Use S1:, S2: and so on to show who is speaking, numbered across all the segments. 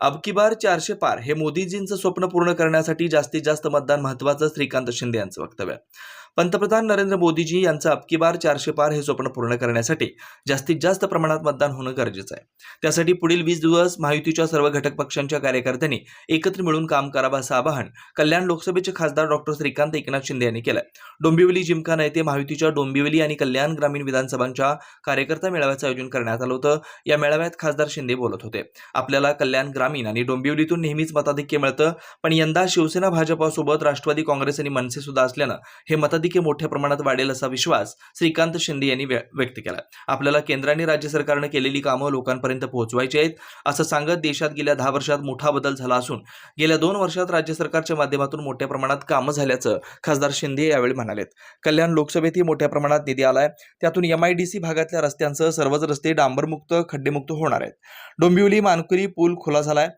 S1: अब की बार चारशे पार हे मोदीजींचं स्वप्न पूर्ण करण्यासाठी जास्तीत जास्त मतदान महत्वाचं श्रीकांत शिंदे यांचं वक्तव्य. पंतप्रधान नरेंद्र मोदीजी यांचं अबकी बार चारशे पार हे स्वप्न पूर्ण करण्यासाठी जास्तीत जास्त प्रमाणात मतदान होणं गरजेचं आहे. त्यासाठी पुढील वीस दिवस महायुतीच्या सर्व घटक पक्षांच्या कार्यकर्त्यांनी एकत्र मिळून काम करावं असं आवाहन कल्याण लोकसभेचे खासदार डॉक्टर श्रीकांत एकनाथ शिंदे यांनी केलंय. डोंबिवली जिमखाना येथे महायुतीच्या डोंबिवली आणि कल्याण ग्रामीण विधानसभांच्या कार्यकर्ता मेळाव्याचं आयोजन करण्यात आलं होतं. या मेळाव्यात खासदार शिंदे बोलत होते. आपल्याला कल्याण ग्रामीण आणि डोंबिवलीतून नेहमीच मताधिक्य मिळतं पण यंदा शिवसेना भाजपासोबत राष्ट्रवादी काँग्रेस आणि मनसे सुद्धा असल्यानं हे मताधिक्य मोठ्या प्रमाणात वाढेल असा विश्वास श्रीकांत शिंदे यांनी व्य- व्यक्त केला. आपल्याला केंद्र आणि राज्य सरकारनं केलेली कामं लोकांपर्यंत पोहोचवायची आहेत असं सांगत देशात गेल्या दहा वर्षात मोठा बदल झाला असून गेल्या दोन वर्षात राज्य सरकारच्या माध्यमातून मोठ्या प्रमाणात कामं झाल्याचं खासदार शिंदे यावेळी म्हणालेत. कल्याण लोकसभेतही मोठ्या प्रमाणात निधी आलाय. त्यातून एमआयडीसी भागातल्या रस्त्यांसह सर्वच रस्ते डांबरमुक्त खड्डेमुक्त होणार आहेत. डोंबिवली मानकुरी पूल खुला झालाय.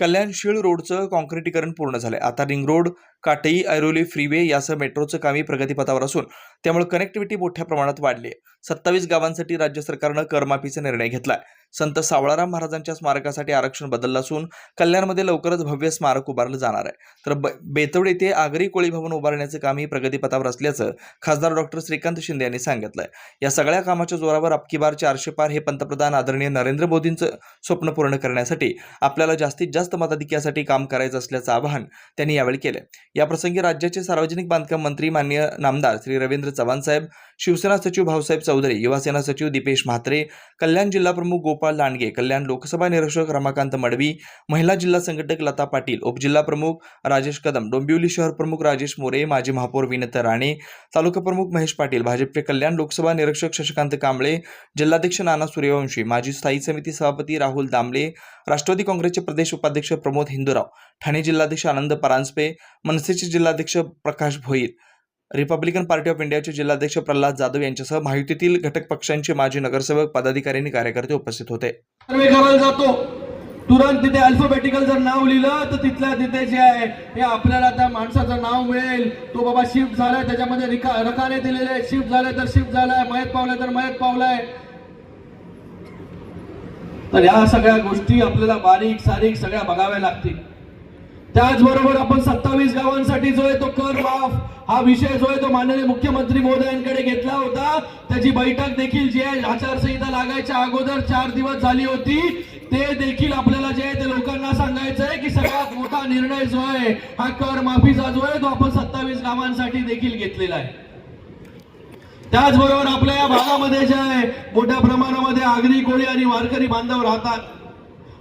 S1: कल्याणशील रोडचं कॉन्क्रिटीकरण पूर्ण झालंय. आता रिंग रोड काटई ऐरोली फ्रीवे यासह मेट्रोचं कामही प्रगतीपथावर असून त्यामुळे कनेक्टिव्हिटी मोठ्या प्रमाणात वाढली आहे सत्तावीस गावांसाठी राज्य सरकारनं करमाफीचा निर्णय घेतलाय. संत सावळाराम महाराजांच्या स्मारकासाठी आरक्षण बदललं असून कल्याणमध्ये लवकरच भव्य स्मारक उभारलं जाणार आहे. तर ब- बेतवड येथे आगरी कोळी भवन उभारण्याचं कामही प्रगतीपथावर असल्याचं खासदार डॉक्टर श्रीकांत शिंदे यांनी सांगितलंय. या सगळ्या कामाच्या जोरावर अबकी बार चारशे पार हे पंतप्रधान आदरणीय नरेंद्र मोदींचं स्वप्न पूर्ण करण्यासाठी आपल्याला जास्तीत जास्त मताधिक्यासाठी काम करायचं असल्याचं आवाहन त्यांनी यावेळी केलं याप्रसंगी राज्याचे सार्वजनिक बांधकाम मंत्री मान्य नामदार श्री रवींद्र चव्हाण साहेब शिवसेना सचिव भाऊसाहेब चौधरी युवासेना सचिव दीपेश म्हात्रे कल्याण जिल्हा प्रमुख गोपाल लांडगे कल्याण लोकसभा निरीक्षक रमाकांत मडवी महिला जिल्हा संघटक लता पाटील उपजिल्हा प्रमुख राजेश कदम डोंबिवली शहर प्रमुख राजेश मोरे माजी महापौर विनत राणे तालुका प्रमुख महेश पाटील भाजपचे कल्याण लोकसभा निरीक्षक शशिकांत कांबळे जिल्हाध्यक्ष नाना सूर्यवंशी माजी स्थायी समिती सभापती राहुल दामले राष्ट्रवादी काँग्रेसचे प्रदेश उपाध्यक्ष प्रमोद हिंदूराव ठाणे जिल्हाध्यक्ष आनंद परांजपे मनसेचे जिल्हाध्यक्ष Prakash Bhoir Republican Party of इंडियाचे जिल्हाध्यक्ष प्रल्हाद जाधव यांच्यासह माहितीतील घटक पक्षांचे माजी नगरसेवक पदाधिकारी आणि कार्यकर्ते उपस्थित होते.
S2: सर्वे करायला जातो. तुरंत तिथे अल्फाबेटिकल जर नाव लिहिलं तर तिथल्या तिथे जे आहे हे आपल्याला त्या माणसाचं नाव मिळेल. तो बाबा शिफ्ट झालाय त्याच्यामध्ये रिका रकाने दिलेले शिफ्ट झालाय तर शिफ्ट झालाय मयत पावलाय तर मयत पावलाय. तर या सगळ्या गोष्टी आपल्याला बारीक सारीक सगळ्या बघाव्या लागतील. त्याचबरोबर आपण सत्तावीस गावांसाठी जो आहे तो कर माफ हा विषय जो आहे तो माननीय मुख्यमंत्री महोदयांकडे घेतला होता. त्याची बैठक देखील जी आहे आचारसंहिता लागायच्या अगोदर चार दिवस झाली होती. ते देखील आपल्याला जे आहे ते लोकांना सांगायचं आहे की सगळ्यात मोठा निर्णय जो आहे हा कर माफीचा जो आहे तो आपण सत्तावीस गावांसाठी देखील घेतलेला आहे. त्याचबरोबर आपल्या या भागामध्ये जे आहे मोठ्या प्रमाणामध्ये आगरी कोळी आणि वारकरी बांधव राहतात.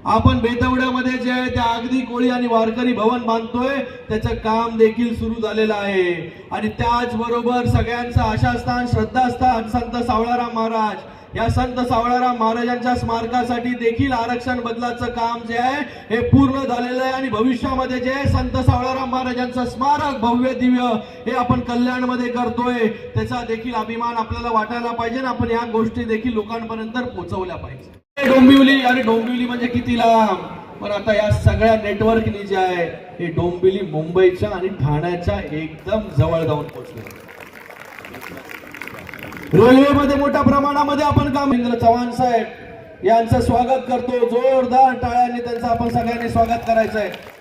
S2: आपण बेतवड्यामध्ये जे आहे त्या अगदी कोळी आणि वारकरी भवन बांधतोय. त्याचं काम देखील सुरू झालेलं आहे. आणि त्याचबरोबर सगळ्यांचं आशास्थान श्रद्धास्थान संत सावळाराम महाराज. या संत सावळाराम महाराजांच्या स्मारकासाठी देखील आरक्षण बदलाचं काम जे आहे हे पूर्ण झालेलं आहे. आणि भविष्यामध्ये जे आहे संत सावळाराम महाराजांचं स्मारक भव्य दिव्य हे आपण कल्याणमध्ये करतोय. त्याचा देखील अभिमान आपल्याला वाटायला पाहिजे आणि आपण या गोष्टी देखील लोकांपर्यंत पोहोचवल्या पाहिजे. डोंबिवली आणि डोंबिवली म्हणजे किती लांब? पण आता या सगळ्या नेटवर्कनी जे आहे हे डोंबिवली मुंबईच्या आणि ठाण्याच्या एकदम जवळ जाऊन पोहोचले. रेल्वेमध्ये मोठ्या प्रमाणामध्ये आपण काम इंद्र चव्हाण साहेब यांचं स्वागत करतो. जोरदार टाळ्यांनी त्यांचं आपण सगळ्यांनी स्वागत करायचं आहे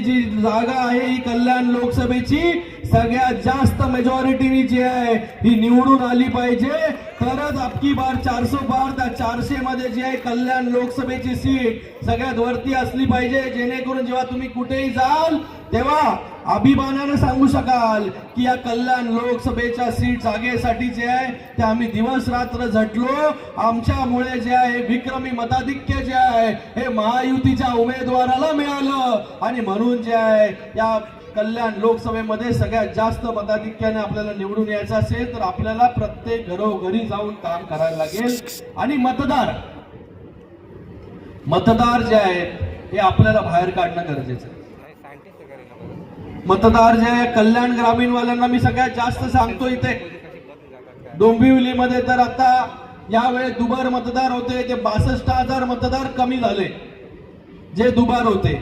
S2: जी जागा आहे ही कल्याण लोकसभेची सगळ्यात जास्त मेजॉरिटीनी जी आहे ही निवडून आली पाहिजे. तरच अबकी बार चारशे बार त्या चारशे मध्ये जी आहे कल्याण लोकसभेची सीट सगळ्यात वरती असली पाहिजे. जेणेकरून जेव्हा तुम्ही कुठेही जाल तेव्हा अभिमानानं सांगू शकाल की या कल्याण लोकसभेच्या सीट जागेसाठी जे आहे. ते आम्ही दिवस रात्र झटलो. आमच्यामुळे जे आहे विक्रमी मताधिक्य जे आहे हे महायुतीच्या उमेदवाराला मिळालं. आणि म्हणून जे आहे या कल्याण लोकसभेमध्ये सगळ्यात जास्त मताधिक्याने आपल्याला निवडून यायचं असेल तर आपल्याला प्रत्येक घरोघरी जाऊन काम करायला लागेल. आणि मतदार मतदार जे आहेत हे आपल्याला बाहेर काढणं गरजेचं आहे. मतदार जे आहे कल्याण ग्रामीण वाल्यांना मी सगळ्यात जास्त सांगतो इथे. डोंबिवलीमध्ये तर आता यावेळी दुबार मतदार होते ते बासष्ट हजार मतदार कमी झाले. जे दुबार होते.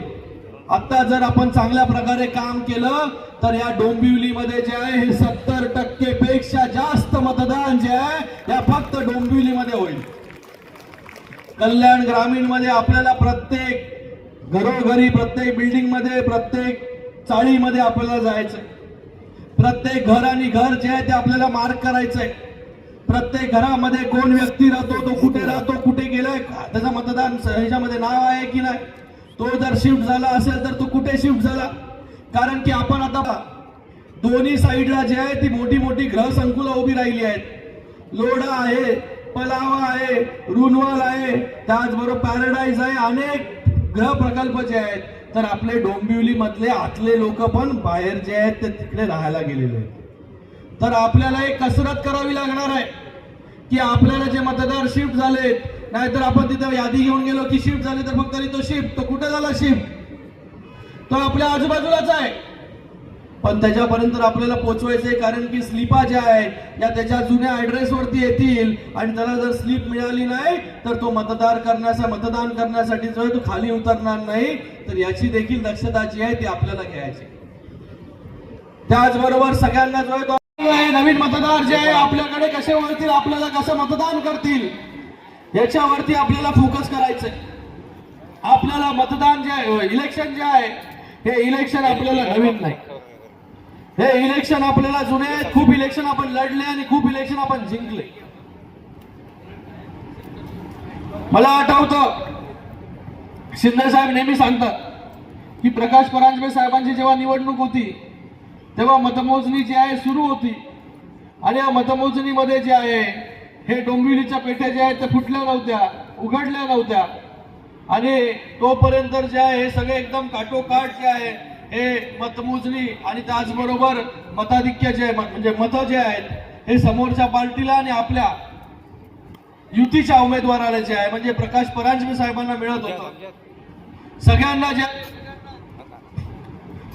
S2: आता जर आपण चांगल्या प्रकारे काम केलं तर या डोंबिवलीमध्ये जे आहे हे सत्तर टक्के पेक्षा जास्त मतदान जे आहे या फक्त डोंबिवलीमध्ये होईल. कल्याण ग्रामीणमध्ये आपल्याला प्रत्येक घरोघरी प्रत्येक बिल्डिंगमध्ये प्रत्येक चाळीमध्ये आपल्याला जायचंय. प्रत्येक घर आणि घर जे आहे ते आपल्याला मार्क करायचंय. प्रत्येक घरामध्ये कोण व्यक्ती राहतो तो कुठे राहतो कुठे गेलाय त्याचं मतदान ह्याच्यामध्ये नाव आहे की नाही? तो जर शिफ्ट झाला असेल तर तो कुठे शिफ्ट झाला? कारण की आपण आता दोन्ही साईडला जे आहे ती मोठी मोठी ग्रह संकुलं उभी राहिली आहेत. लोढा आहे पलावा आहे रुनवाल आहे त्याचबरोबर पॅराडाईज आहे अनेक ग्रह प्रकल्प जे आहेत. तर आपले डोंबिवली मधले आतले लोक पण बाहेर जे आहेत ते तिकडे राहायला गेलेले आहेत. तर आपल्याला एक कसरत करावी लागणार आहे की आपल्याला जे मतदार शिफ्ट झालेत नाहीतर आपण तिथं यादी घेऊन गेलो की शिफ्ट झाले तर फक्त तो शिफ्ट तो झाला शिफ्ट तो आपल्या आजूबाजूलाच आहे. पण त्याच्यापर्यंत आपल्याला पोहोचवायचंय कारण की स्लिपा ज्या आहेत या त्याच्या जुन्या ऍड्रेस वरती येतील. आणि त्याला जर स्लिप मिळाली नाही तर तो मतदार करण्याचा मतदान करण्यासाठी जो आहे तो खाली उतरणार नाही तर याची देखील दक्षता जी आहे ती आपल्याला घ्यायची. त्याचबरोबर सगळ्यांना जो आहे तो नवीन मतदार जे आहे आपल्याकडे कसे वळतील आपल्याला कसं मतदान करतील याच्यावरती आपल्याला फोकस करायचंय. आपल्याला मतदान जे आहे इलेक्शन जे आहे हे इलेक्शन आपल्याला नवीन नाही. हे इलेक्शन आपल्याला जुने आहेत खूप इलेक्शन आपण लढले आणि खूप इलेक्शन आपण जिंकले. मला आठवत शिंदे साहेब नेहमी सांगतात की प्रकाश परांजपे साहेबांची जेव्हा निवडणूक होती तेव्हा मतमोजणी जी आहे सुरू होती. आणि या मतमोजणीमध्ये जे आहे हे डोंबिवलीच्या पेठ्या ज्या आहेत त्या फुटल्या नव्हत्या उघडल्या नव्हत्या. आणि तोपर्यंत जे आहे हे सगळे एकदम काटोकाट जे आहे हे मतमोजणी आणि त्याचबरोबर मताधिक्य जे आहे म्हणजे मतं जे आहेत हे समोरच्या पार्टीला आणि आपल्या युतीच्या उमेदवाराला जे आहे म्हणजे प्रकाश परांजपे साहेबांना मिळत होतं. सगळ्यांना जे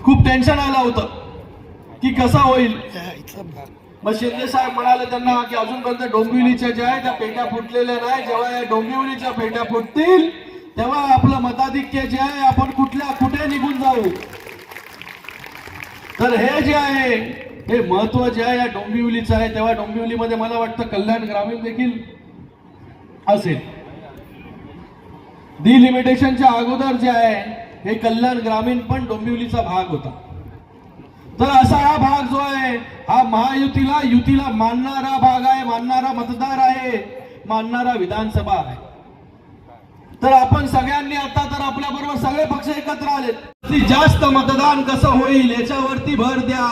S2: खूप टेन्शन आलं होतं की कसा होईल. मग शिंदे साहेब म्हणाले त्यांना की अजूनपर्यंत डोंबिवलीच्या ज्या आहे त्या पेट्या फुटलेल्या नाही जेव्हा या डोंबिवलीच्या पेट्या फुटतील तेव्हा आपलं मताधिक्य जे आहे आपण कुठल्या कुठे निघून जाऊ? तर हे जे आहे हे महत्त्व जे आहे या डोंबिवलीचं आहे तेव्हा डोंबिवलीमध्ये मला वाटतं कल्याण ग्रामीण देखील असेल. डिलिमिटेशनच्या अगोदर जे आहे हे कल्याण ग्रामीण पण डोंबिवलीचा भाग होता. तर असा हा भाग जो आहे हा महायुतीला युतीला मानणारा भाग आहे मानणारा मतदार आहे मानणारा विधानसभा आहे. तर आपण सगळ्यांनी आता तर आपल्या बरोबर सगळे पक्ष एकत्र आले. जास्त मतदान कसं होईल याच्यावरती भर द्या.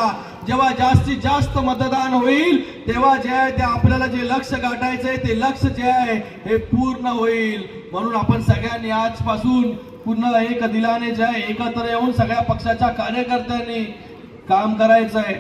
S2: जेव्हा जास्तीत जास्त मतदान होईल तेव्हा जे आहे ते आपल्याला जे लक्ष गाठायचंय ते लक्ष जे आहे हे पूर्ण होईल. म्हणून आपण सगळ्यांनी आजपासून पुन्हा एक दिलाने जे आहे एकत्र येऊन सगळ्या पक्षाच्या कार्यकर्त्यांनी काम करायचं आहे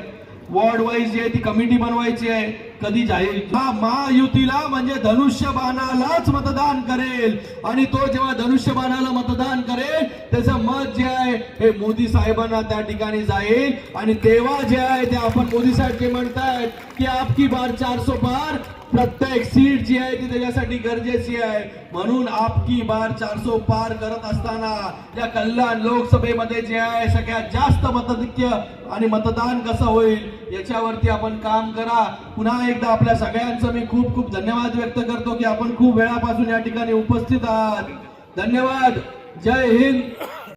S2: वॉर्ड वाईज जी आहे ती कमिटी बनवायची आहे. कधी जाहीर महायुतीला म्हणजे धनुष्यबाणालाच मतदान करेल. आणि तो जेव्हा धनुष्यबाणाला मतदान करेल त्याचं मत जे आहे हे मोदी साहेबांना त्या ठिकाणी जाईल. आणि तेव्हा जे आहे ते आपण मोदी साहेब जे म्हणतायत की आपकी बार चारसो पार प्रत्येक सीट जी आहे ती त्याच्यासाठी गरजेची आहे. म्हणून आपकी बार चारसो पार करत असताना या कल्याण लोकसभेमध्ये जे आहे सगळ्यात जास्त मतधिक्य आणि मतदान कसं होईल याच्यावरती आपण काम करा. पुन्हा एकदा आपल्या सगळ्यांचं मी खूप खूप धन्यवाद व्यक्त करतो की आपण खूप वेळापासून या ठिकाणी उपस्थित आहात. धन्यवाद. जय हिंद.